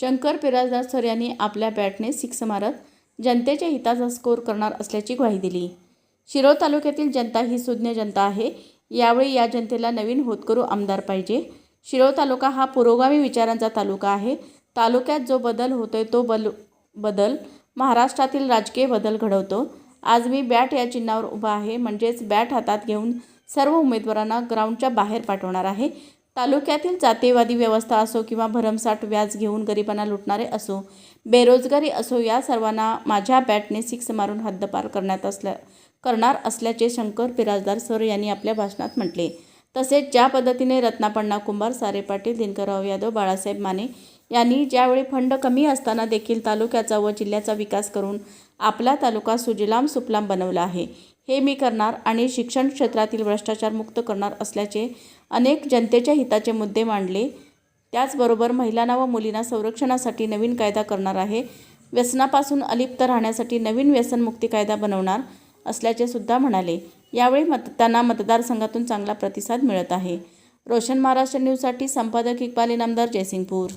Shankar पिराजदास sir यांनी आपल्या बॅटने six मारत जनतेच्या हिताचा स्कोर करणार असल्याची ग्वाही दिली. शिरोळ तालुक्यातील जनता ही सुज्ञ जनता आहे. यावेळी या जनतेला नवीन होतकरू आमदार पाहिजे. शिरोळ तालुका हा पुरोगामी विचारांचा तालुका आहे. तालुक्यात जो बदल होतोय तो बल बदल महाराष्ट्रातील राजकीय बदल घडवतो. आज मी बॅट या चिन्हावर उभा आहे. म्हणजेच बॅट हातात घेऊन सर्व उमेदवारांना ग्राउंडच्या बाहेर पाठवणार आहे. तालुक्यातील जातीयवादी व्यवस्था असो किंवा भरमसाठ व्याज घेऊन गरिबांना लुटणारे असो बेरोजगारी असो या सर्वांना माझ्या बॅटने सिक्स मारून हद्दपार करण्यात असल्या करणार असल्याचे शंकर बिराजदार सर यांनी आपल्या भाषणात म्हटले. तसेच ज्या पद्धतीने रत्नापण्णा कुंभार सारे पाटील दिनकरराव यादव बाळासाहेब माने यांनी ज्यावेळी फंड कमी असताना देखील तालुक्याचा व जिल्ह्याचा विकास करून आपला तालुका सुजलाम सुफलाम बनवला आहे. हे मी करणार आणि शिक्षण क्षेत्रातील भ्रष्टाचार मुक्त करणार असल्याचे अनेक जनतेच्या हिताचे मुद्दे मांडले. त्याचबरोबर महिलांना व मुलींना संरक्षणासाठी नवीन कायदा करणार आहे. व्यसनापासून अलिप्त राहण्यासाठी नवीन व्यसनमुक्ती कायदा बनवणार असल्याचे सुद्धा म्हणाले. यावेळी मत त्यांना मतदारसंघातून चांगला प्रतिसाद मिळत आहे. रोशन महाराष्ट्र न्यूजसाठी संपादक इक्बाल इनामदार जयसिंगपूर.